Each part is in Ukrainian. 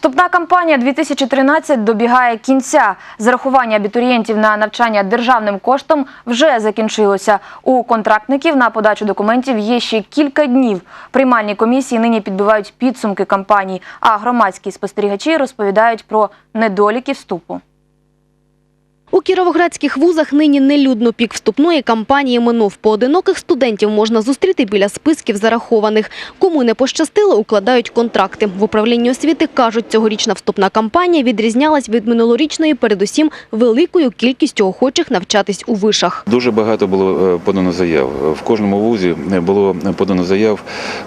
Вступна кампанія 2013 добігає кінця. Зарахування абітурієнтів на навчання державним коштом вже закінчилося. У контрактників на подачу документів є ще кілька днів. Приймальні комісії нині підбивають підсумки кампанії, а громадські спостерігачі розповідають про недоліки вступу. У кіровоградських вузах нині нелюдно пік вступної кампанії минув. Поодиноких студентів можна зустріти біля списків зарахованих. Кому не пощастило, укладають контракти. В управлінні освіти кажуть, цьогорічна вступна кампанія відрізнялась від минулорічної передусім великою кількістю охочих навчатись у вишах. Дуже багато було е, подано заяв. В кожному вузі було подано заяв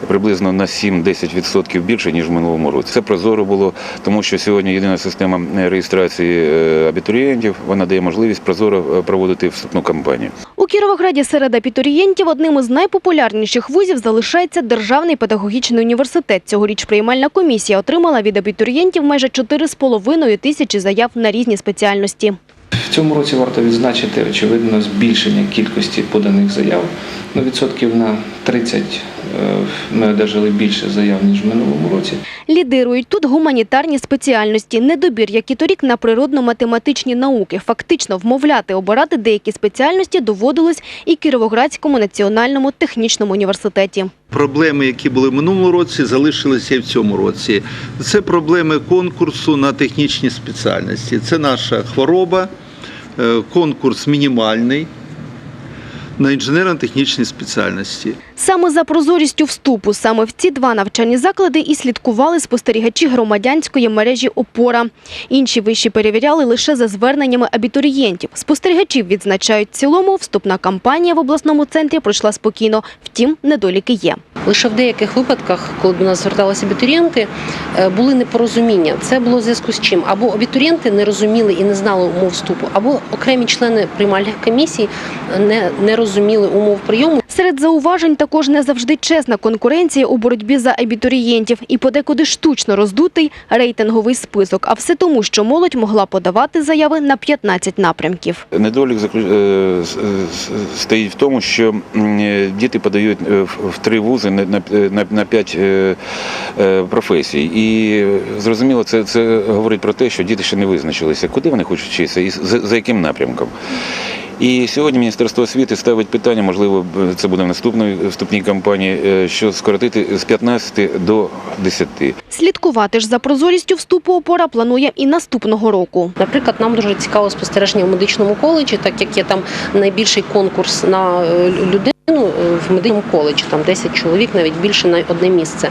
приблизно на 7-10% більше, ніж в минулому році. Це прозоро було, тому що сьогодні єдина система реєстрації е, абітурієнтів, вона дає можливість прозоро е, проводити вступну кампанію. У Кіровограді серед абітурієнтів одним із найпопулярніших вузів залишається Державний педагогічний університет. Цьогоріч приймальна комісія отримала від абітурієнтів майже 4,5 тисячі заяв на різні спеціальності. В цьому році варто відзначити очевидно збільшення кількості поданих заяв. Ну, відсотків на 30 е, ми одержали більше заяв ніж в минулому році. Лідирують тут гуманітарні спеціальності. Недобір, як і торік, на природно-математичні науки. Фактично вмовляти обирати деякі спеціальності доводилось і Кіровоградському національному технічному університеті. Проблеми, які були в минулому році, залишилися і в цьому році. Це проблеми конкурсу на технічні спеціальності. Це наша хвороба, конкурс мінімальний на інженерно-технічні спеціальності. Саме за прозорістю вступу, саме в ці два навчальні заклади і слідкували спостерігачі громадянської мережі «Опора». Інші виші перевіряли лише за зверненнями абітурієнтів. Спостерігачів відзначають в цілому, вступна кампанія в обласному центрі пройшла спокійно. Втім, недоліки є. Лише в деяких випадках, коли до нас зверталися абітурієнти, е, були непорозуміння. Це було в зв'язку з чим? Або абітурієнти не розуміли і не знали умов вступу, або окремі члени приймальних комісій не, не розуміли умов прийому. Серед зауважень також не завжди чесна конкуренція у боротьбі за абітурієнтів і подекуди штучно роздутий рейтинговий список. А все тому, що молодь могла подавати заяви на 15 напрямків. Недолік е, с- стоїть в тому, що е, діти подають е, в три вузи на, на, на, на п'ять е, е, професій. І е, зрозуміло, це, це говорить про те, що діти ще не визначилися, куди вони хочуть вчитися і за, за яким напрямком. І сьогодні Міністерство освіти ставить питання, можливо, це буде в наступній вступній кампанії, е, що скоротити з 15 до 10. Слідкувати ж за прозорістю вступу опора планує і наступного року. Наприклад, нам дуже цікаво спостереження в медичному коледжі, так як є там найбільший конкурс на е, е, В медичному коледжі там 10 чоловік, навіть більше на одне місце.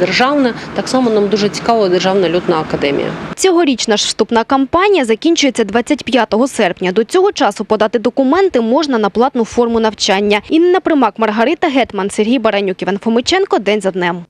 Державне так само нам дуже цікава Державна льотна академія. Цьогорічна ж вступна кампанія закінчується 25 серпня. До цього часу подати документи можна на платну форму навчання. Інна Примак, Маргарита Гетман, Сергій Баранюк, Іван Фомиченко. День за днем.